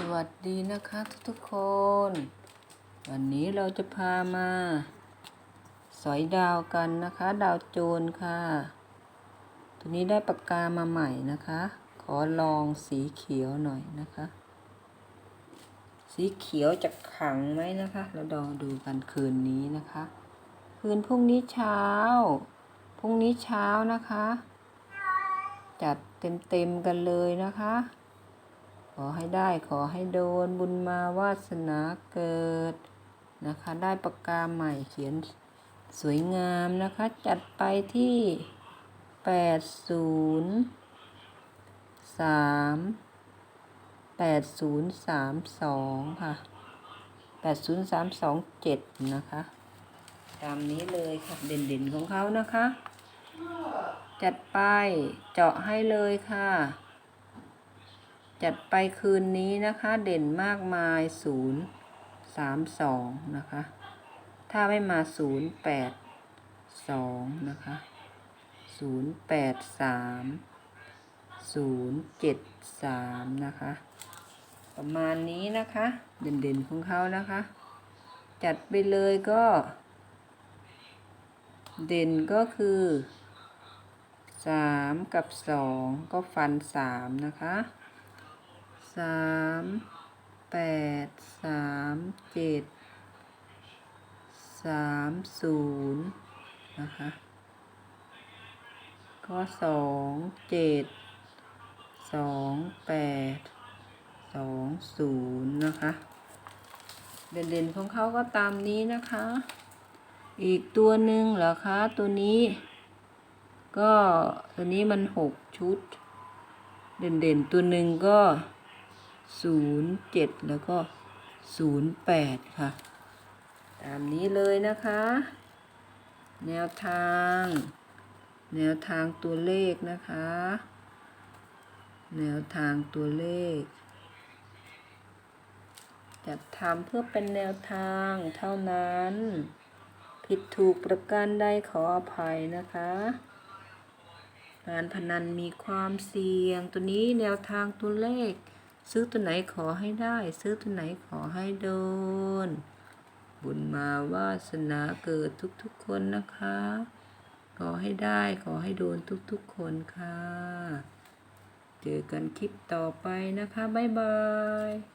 สวัสดีนะคะทุกๆคน วันนี้เราจะพามา สอยดาวกันนะคะ ดาวโจรค่ะ ตัวนี้ได้ปากกามาใหม่นะคะ ขอลองสีเขียวหน่อยนะคะ สีเขียวจะขังไหมนะคะ เราดองดูกันคืนนี้นะคะ คืนพรุ่งนี้เช้า พรุ่งนี้เช้านะคะ จัดเต็มๆกันเลยนะคะ ขอให้ได้ขอให้โดนบุญมาวาสนาเกิดนะคะ ได้ปากกาใหม่เขียนสวยงามนะคะ จัดไปที่แปดศูนย์สามแปดศูนย์สามสองค่ะแปดศูนย์สามสองเจ็ดนะคะ ตามนี้เลยค่ะ เด่นๆของเขานะคะ จัดไปเจาะให้เลยค่ะ จัดไปคืนนี้นะคะ เด่นมากมายศูนย์สามสองนะคะ ถ้าไม่มาศูนย์แปดสองนะคะศูนย์แปดสามศูนย์เจ็ดสามนะคะ ประมาณนี้นะคะ เด่นๆของเขานะคะ จัดไปเลยก็ เด่นก็คือสามกับสองก็ฟันสามนะคะ สามแปดสามเจ็ดสามศูนย์นะคะก็สองเจ็ดสองแปดสองศูนย์นะคะ เด่นๆของเขาก็ตามนี้นะคะ อีกตัวหนึ่งเหรอคะตัวนี้ ก็ตัวนี้มันหกชุด เด่นๆตัวหนึ่งก็ ศูนย์เจ็ดแล้วก็ศูนย์แปดค่ะ ตามนี้เลยนะคะ แนวทาง แนวทางตัวเลขนะคะ แนวทางตัวเลขจัดทำเพื่อเป็นแนวทางเท่านั้น ผิดถูกประการใดขออภัยนะคะ การพนันมีความเสี่ยงตัวนี้แนวทางตัวเลข ซื้อตัวไหนขอให้ได้ ซื้อตัวไหนขอให้โดน บุญมาวาสนาเกิดทุกๆคนนะคะ ขอให้ได้ขอให้โดนทุกๆคนค่ะ เจอกันคลิปต่อไปนะคะ บ๊ายบาย